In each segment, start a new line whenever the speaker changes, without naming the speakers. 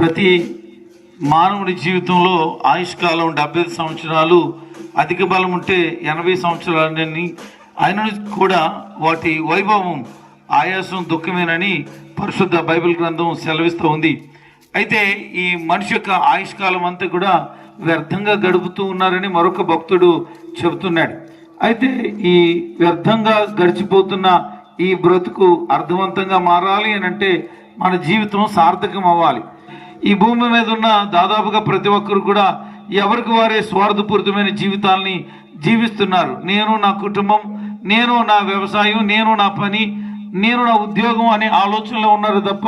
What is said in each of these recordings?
ప్రతి మానవుడి జీవితంలో ఆయుష్కాలం డెబ్బై సంవత్సరాలు అధిక బలం ఉంటే ఎనభై సంవత్సరాలని అయినను కూడా వాటి వైభవం ఆయాసం దుఃఖమేనని పరిశుద్ధ బైబిల్ గ్రంథం సెలవిస్తూ ఉంది. అయితే ఈ మనిషి యొక్క ఆయుష్కాలం అంతా కూడా వ్యర్థంగా గడుపుతూ ఉన్నారని మరొక భక్తుడు చెబుతున్నాడు. అయితే ఈ వ్యర్థంగా గడిచిపోతున్న ఈ బ్రతుకు అర్థవంతంగా మారాలి అని అంటే మన జీవితం సార్థకం అవ్వాలి ఈ భూమి మీద ఉన్న దాదాపుగా ప్రతి ఒక్కరు కూడా ఎవరికి వారే స్వార్థపూరితమైన జీవితాల్ని జీవిస్తున్నారు. నేను నా కుటుంబం నేను నా వ్యవసాయం నేను నా పని నేను నా ఉద్యోగం అనే ఆలోచనలో ఉన్నారు తప్ప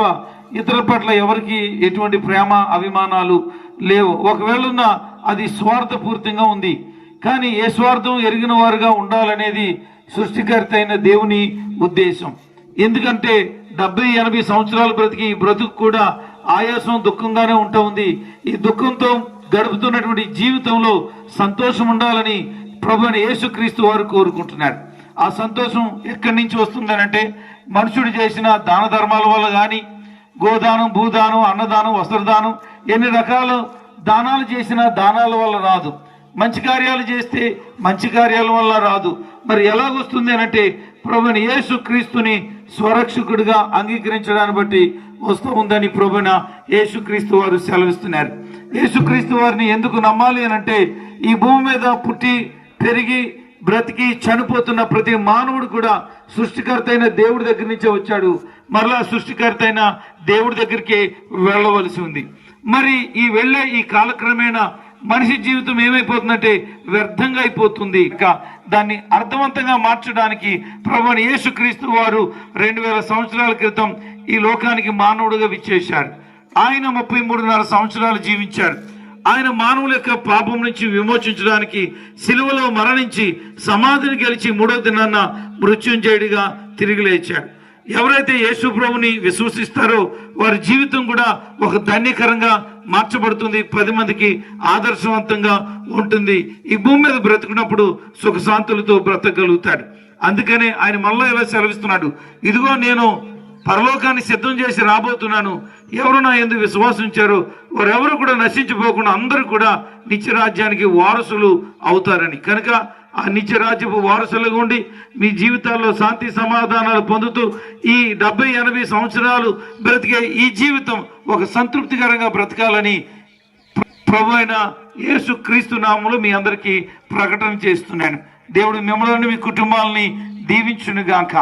ఇతర పట్ల ఎవరికి ఎటువంటి ప్రేమ అభిమానాలు లేవు. ఒకవేళ ఉన్న అది స్వార్థపూరితంగా ఉంది. కానీ ఏ స్వార్థం ఎరిగిన వారుగా ఉండాలనేది సృష్టికర్త అయిన దేవుని ఉద్దేశం. ఎందుకంటే డెబ్బై ఎనభై సంవత్సరాలు బ్రతికి ఈ బ్రతుకు కూడా ఆయాసం దుఃఖంగానే ఉంటా ఉంది. ఈ దుఃఖంతో గడుపుతున్నటువంటి జీవితంలో సంతోషం ఉండాలని ప్రభు యేసుక్రీస్తు వారు కోరుకుంటున్నారు. ఆ సంతోషం ఎక్కడి నుంచి వస్తుందనంటే మనుషుడు చేసిన దాన ధర్మాల వల్ల కానీ గోదానం భూదానం అన్నదానం వస్త్రదానం ఎన్ని రకాల దానాలు చేసిన దానాల వల్ల రాదు. మంచి కార్యాలు చేస్తే మంచి కార్యాల వల్ల రాదు. మరి ఎలాగొస్తుంది అనంటే ప్రభుని యేసు క్రీస్తుని స్వరక్షకుడిగా అంగీకరించడాన్ని బట్టి వస్తూ ఉందని ప్రభున యేసుక్రీస్తు వారు సెలవిస్తున్నారు. యేసుక్రీస్తు వారిని ఎందుకు నమ్మాలి అంటే ఈ భూమి మీద పుట్టి పెరిగి బ్రతికి చనిపోతున్న ప్రతి మానవుడు కూడా సృష్టికర్త అయిన దేవుడి దగ్గర నుంచే వచ్చాడు. మరలా సృష్టికర్త అయిన దేవుడి దగ్గరికి వెళ్ళవలసి ఉంది. మరి ఈ వెళ్ళే ఈ కాలక్రమేణా మనిషి జీవితం ఏమైపోతుందంటే వ్యర్థంగా అయిపోతుంది. ఇక దాన్ని అర్థవంతంగా మార్చడానికి ప్రభుని యేసుక్రీస్తు వారు రెండు వేల సంవత్సరాల క్రితం ఈ లోకానికి మానవుడుగా విచ్చేశారు. ఆయన ముప్పై మూడున్నర సంవత్సరాలు జీవించారు. ఆయన మానవుల యొక్క పాపం నుంచి విమోచించడానికి సిలువలో మరణించి సమాధిని గెలిచి మూడవ దినాన్న మృత్యుంజయుడిగా తిరిగి లేచాడు ఎవరైతే యేసు ప్రభుని విశ్వసిస్తారో వారి జీవితం కూడా ఒక ధన్యకరంగా మార్చబడుతుంది. పది మందికి ఆదర్శవంతంగా ఉంటుంది. ఈ భూమి మీద బ్రతుకున్నప్పుడు సుఖశాంతులతో బ్రతకగలుగుతాడు. అందుకనే ఆయన మళ్ళీ ఇలా సెలవిస్తున్నాడు. ఇదిగో నేను పరలోకాన్ని సిద్ధం చేసి రాబోతున్నాను. ఎవరు నా ఎందుకు విశ్వాసించారో వారెవరు కూడా నశించిపోకుండా అందరూ కూడా నిత్యరాజ్యానికి వారసులు అవుతారని. కనుక ఆ నిత్యరాజ్యపు వారసులుగా ఉండి మీ జీవితాల్లో శాంతి సమాధానాలు పొందుతూ ఈ డెబ్బై ఎనభై సంవత్సరాలు బ్రతికే ఈ జీవితం ఒక సంతృప్తికరంగా బ్రతకాలని ప్రభు అయిన యేసు క్రీస్తు నామములో మీ అందరికీ ప్రకటన చేస్తున్నాను. దేవుడు మిమ్మల్ని మీ కుటుంబాలని దీవించునుగాక.